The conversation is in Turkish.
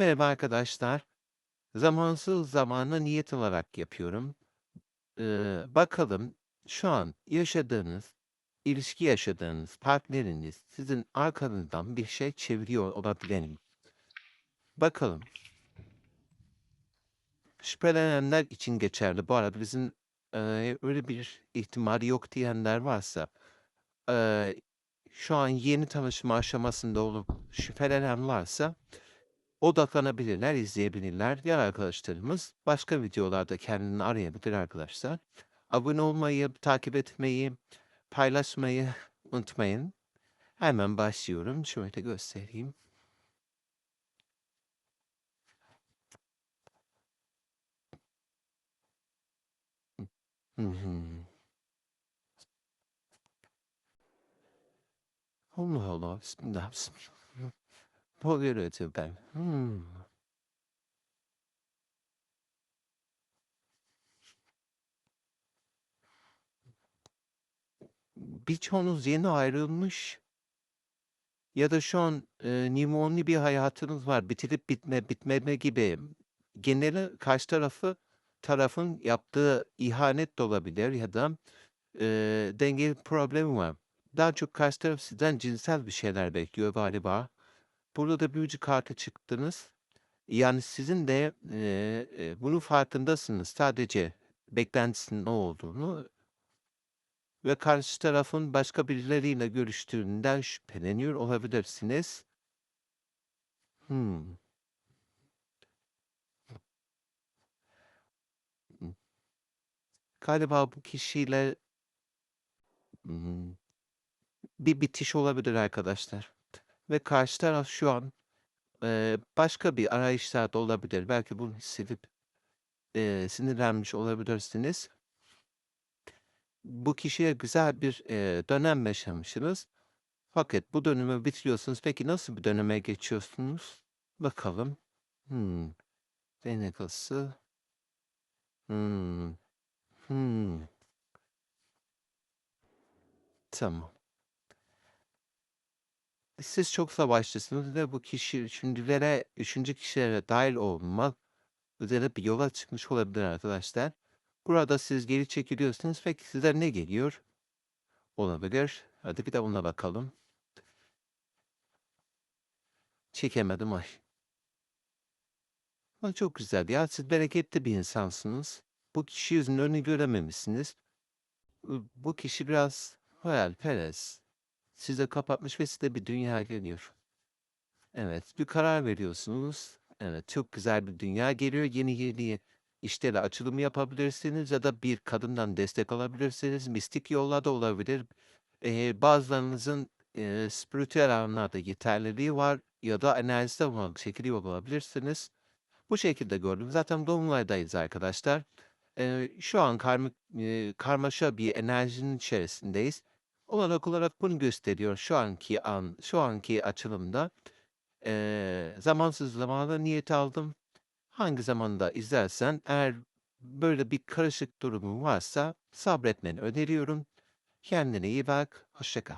Merhaba arkadaşlar. Zamansız zamanı niyet olarak yapıyorum. Eee, bakalım şu an yaşadığınız, ilişki yaşadığınız partneriniz sizin arkanızdan bir şey çeviriyor olabilir mi? Bakalım. Şüphelenenler için geçerli. Bu arada bizim eee, öyle bir ihtimali yok diyenler varsa eee, şu an yeni tanışma aşamasında olup şüphelenen varsa odaklanabilirler, izleyebilirler. Diğer arkadaşlarımız başka videolarda kendini arayabilir arkadaşlar. Abone olmayı, takip etmeyi, paylaşmayı unutmayın. Hemen başlıyorum. Şöyle göstereyim. Hı. Allah Allah. Bismillah. Bismillah. Polyaratı ben. Hmm. Birçoğunuz yeni ayrılmış ya da şu an e, limonlu bir hayatınız var. Bitirip bitme, bitmeme gibi. Geneli karşı tarafı tarafın yaptığı ihanet de olabilir ya da e, denge problemi var. Daha çok karşı taraf sizden cinsel bir şeyler bekliyor galiba. Burada da büyücü kartı çıktınız. Yani sizin de e, e, bunun farkındasınız. Sadece beklentisinin ne olduğunu ve karşı tarafın başka birileriyle görüştüğünden şüpheleniyor olabilirsiniz. Hmm. Hmm. Galiba bu kişiyle hmm, bir bitiş olabilir arkadaşlar. Ve karşı taraf şu an e, başka bir arayışlarda olabilir. Belki bunu hissedip e, sinirlenmiş olabilirsiniz. Bu kişiye güzel bir e, dönem yaşamışsınız. Fakat bu dönemi bitiriyorsunuz. Peki nasıl bir döneme geçiyorsunuz? Bakalım. Hmm. Denekası. Hmm. Hmm. Tamam. Siz çok savaşçısınız ve bu kişi üçüncülere, üçüncü kişilere dahil olmak üzere bir yola çıkmış olabilir arkadaşlar. Burada siz geri çekiliyorsunuz. Peki size ne geliyor? Olabilir. Hadi bir de buna bakalım. Çekemedim ay. Ama çok güzel ya. Siz bereketli bir insansınız. Bu kişi yüzünün önünü görememişsiniz. Bu kişi biraz hayalperest. Size kapatmış ve size bir dünya geliyor. Evet, bir karar veriyorsunuz. Evet, çok güzel bir dünya geliyor. Yeni yeni işlere açılım yapabilirsiniz ya da bir kadından destek alabilirsiniz. Mistik yollar da olabilir. Ee, bazılarınızın e, spiritüel anlamda yeterliliği var ya da enerjisi olan şekilde olabilirsiniz. Bu şekilde gördüm. Zaten dolunay'dayız arkadaşlar. Eee, şu an karmik eee, karmaşa bir enerjinin içerisindeyiz. Olarak olarak bunu gösteriyor şu anki an şu anki açılımda. Eee, zamansız zamana niyet aldım. Hangi zamanda izlersen eğer böyle bir karışık durumun varsa sabretmeni öneriyorum. Kendine iyi bak. Hoşça kal.